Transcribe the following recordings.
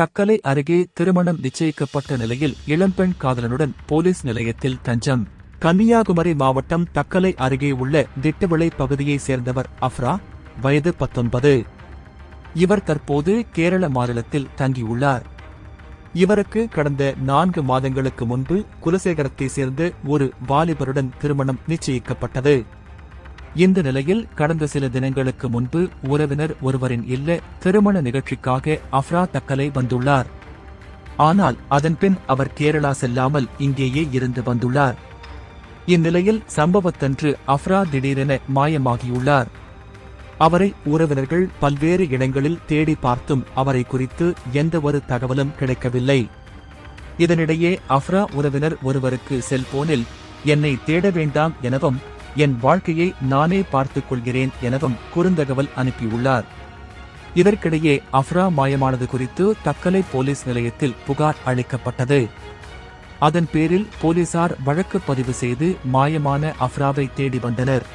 தக்கலை அருகே திருமணம் நிச்சயிக்கப்பட்ட நிலையில் இளம்பெண் காதலனுடன் போலீஸ் நிலையத்தில் தஞ்சம். கன்னியாகுமரி மாவட்டம் தக்கலை அருகே உள்ள திட்டவிளை பகுதியைச் சேர்ந்தவர் அஃப்ரா வயது பத்தொன்பது. இவர் தற்போது கேரள மாநிலத்தில் தங்கியுள்ளார். இவருக்கு கடந்த நான்கு மாதங்களுக்கு முன்பு குலசேகரத்தை சேர்ந்த ஒரு வாலிபருடன் திருமணம் நிச்சயிக்கப்பட்டது. இந்த நிலையில் கடந்த சில தினங்களுக்கு முன்பு உறவினர் ஒருவரின் இல்ல திருமண நிகழ்ச்சிக்காக அஃப்ரா தக்கலை வந்துள்ளார். ஆனால் அதன்பின் அவர் கேரளா செல்லாமல் இங்கேயே இருந்து வந்துள்ளார். இந்நிலையில் சம்பவத்தன்று அஃப்ரா திடீரென மாயமாகியுள்ளார். அவரை உறவினர்கள் பல்வேறு இடங்களில் தேடி பார்த்தும் அவரை குறித்து எந்தவொரு தகவலும் கிடைக்கவில்லை. இதனிடையே அஃப்ரா உறவினர் ஒருவருக்கு செல்போனில் என்னை தேட வேண்டாம் எனவும் என் வாழ்க்கையை நானே பார்த்துக் கொள்கிறேன் எனவும் குறுந்தகவல் அனுப்பியுள்ளார். இதற்கிடையே அஃப்ரா மாயமானது குறித்து தக்கலை போலீஸ் நிலையத்தில் புகார் அளிக்கப்பட்டது. அதன் பேரில் போலீசார் வழக்கு பதிவு செய்து மாயமான அஃப்ராவை தேடி வந்தனர்.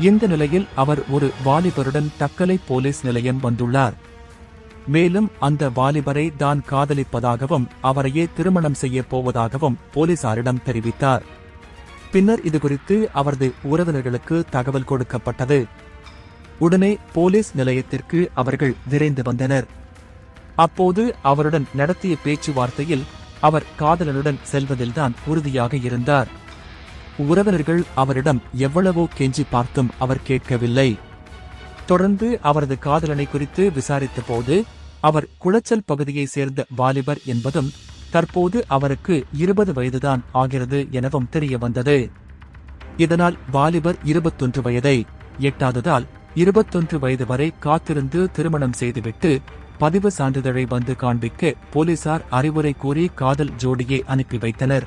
இந்த நிலையில் அவர் ஒரு வாலிபருடன் தக்கலை போலீஸ் நிலையம் வந்துள்ளார். மேலும் அந்த வாலிபரை தான் காதலிப்பதாகவும் அவரையே திருமணம் செய்யப் போவதாகவும் போலீசாரிடம் தெரிவித்தார். பின்னர் இதுகுறித்து அவரது உறவினர்களுக்கு தகவல் கொடுக்கப்பட்டது. உடனே போலீஸ் நிலையத்திற்கு அவர்கள் விரைந்து வந்தனர். அப்போது அவருடன் நடத்திய பேச்சுவார்த்தையில் அவர் காதலனுடன் செல்வதில்தான் உறுதியாக இருந்தார். உறவினர்கள் அவரிடம் எவ்வளவோ கெஞ்சி பார்த்தும் அவர் கேட்கவில்லை. தொடர்ந்து அவரது காதலனை குறித்து விசாரித்த போது அவர் குளச்சல் பகுதியைச் சேர்ந்த வாலிபர் என்பதும் தற்போது அவருக்கு இருபது வயதுதான் ஆகிறது எனவும் தெரிய வந்தது. இதனால் வாலிபர் இருபத்தொன்று வயதை எட்டாததால் இருபத்தொன்று வயது வரை காத்திருந்து திருமணம் செய்துவிட்டு பதிவு சான்றிதழை வந்து காண்பிக்க போலீசார் அறிவுரை கூறி காதல் ஜோடியை அனுப்பி வைத்தனர்.